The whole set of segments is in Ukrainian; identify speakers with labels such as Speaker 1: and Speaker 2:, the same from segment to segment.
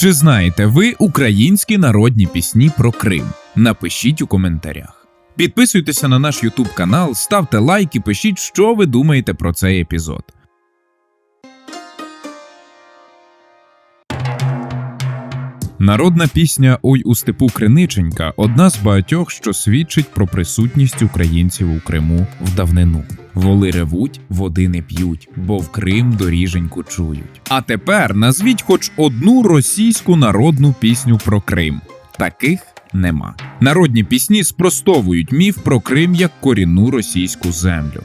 Speaker 1: Чи знаєте ви українські народні пісні про Крим? Напишіть у коментарях. Підписуйтеся на наш YouTube канал, ставте лайк і пишіть, що ви думаєте про цей епізод. Народна пісня Ой у степу Криниченька одна з багатьох, що свідчить про присутність українців у Криму в давнину. Воли ревуть, води не п'ють, бо в Крим доріженьку чують. А тепер назвіть хоч одну російську народну пісню про Крим. Таких нема. Народні пісні спростовують міф про Крим як корінну російську землю.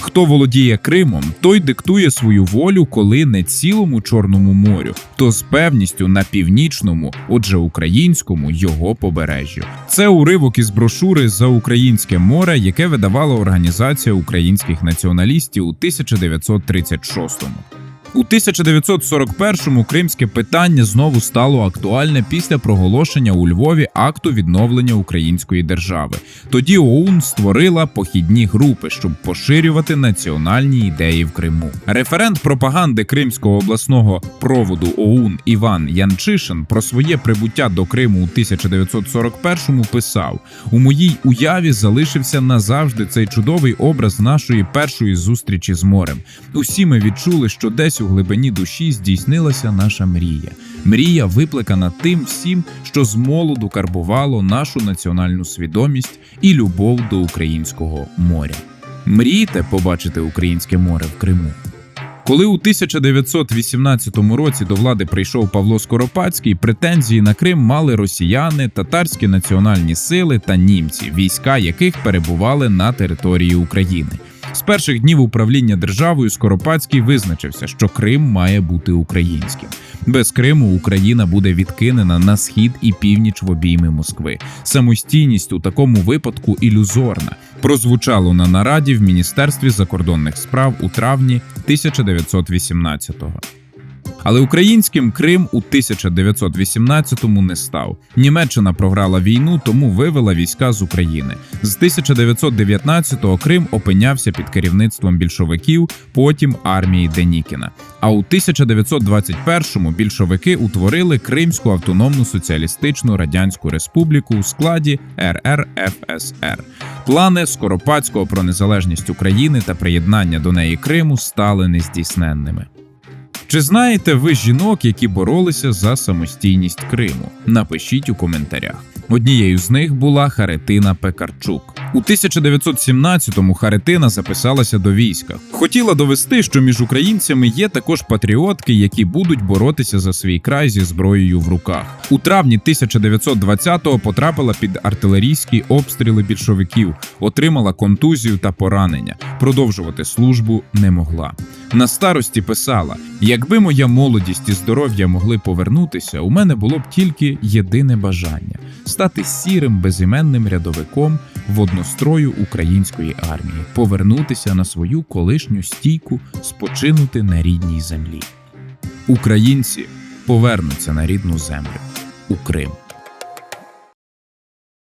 Speaker 1: Хто володіє Кримом, той диктує свою волю, коли не цілому Чорному морю, то з певністю на північному, отже українському, його побережжю. Це уривок із брошури за українське море, яке видавала організація українських націоналістів у 1936-му. У 1941-му кримське питання знову стало актуальне після проголошення у Львові акту відновлення української держави. Тоді ОУН створила похідні групи, щоб поширювати національні ідеї в Криму. Референт пропаганди Кримського обласного проводу ОУН Іван Янчишин про своє прибуття до Криму у 1941-му писав: у моїй уяві залишився назавжди цей чудовий образ нашої першої зустрічі з морем. Усі ми відчули, що десь у глибині душі здійснилася наша мрія. Мрія випликана тим всім, що з молоду карбувало нашу національну свідомість і любов до українського моря. Мрієте побачити українське море в Криму? Коли у 1918 році до влади прийшов Павло Скоропадський, претензії на Крим мали росіяни, татарські національні сили та німці, війська яких перебували на території України. З перших днів управління державою Скоропадський визначився, що Крим має бути українським. Без Криму Україна буде відкинена на схід і північ в обійми Москви. Самостійність у такому випадку ілюзорна. Прозвучало на нараді в Міністерстві закордонних справ у травні 1918-го. Але українським Крим у 1918-му не став. Німеччина програла війну, тому вивела війська з України. З 1919-го Крим опинявся під керівництвом більшовиків, потім армії Денікіна. А у 1921-му більшовики утворили Кримську автономну соціалістичну радянську республіку у складі РРФСР. Плани Скоропадського про незалежність України та приєднання до неї Криму стали нездійсненними. Чи знаєте ви жінок, які боролися за самостійність Криму? Напишіть у коментарях. Однією з них була Харитина Пекарчук. У 1917-му Харитина записалася до війська. Хотіла довести, що між українцями є також патріотки, які будуть боротися за свій край зі зброєю в руках. У травні 1920-го потрапила під артилерійські обстріли більшовиків, отримала контузію та поранення. Продовжувати службу не могла. На старості писала: якби моя молодість і здоров'я могли повернутися, у мене було б тільки єдине бажання стати сірим безіменним рядовиком в однострою української армії, повернутися на свою колишню стійку, спочинути на рідній землі. Українці повернуться на рідну землю у Крим.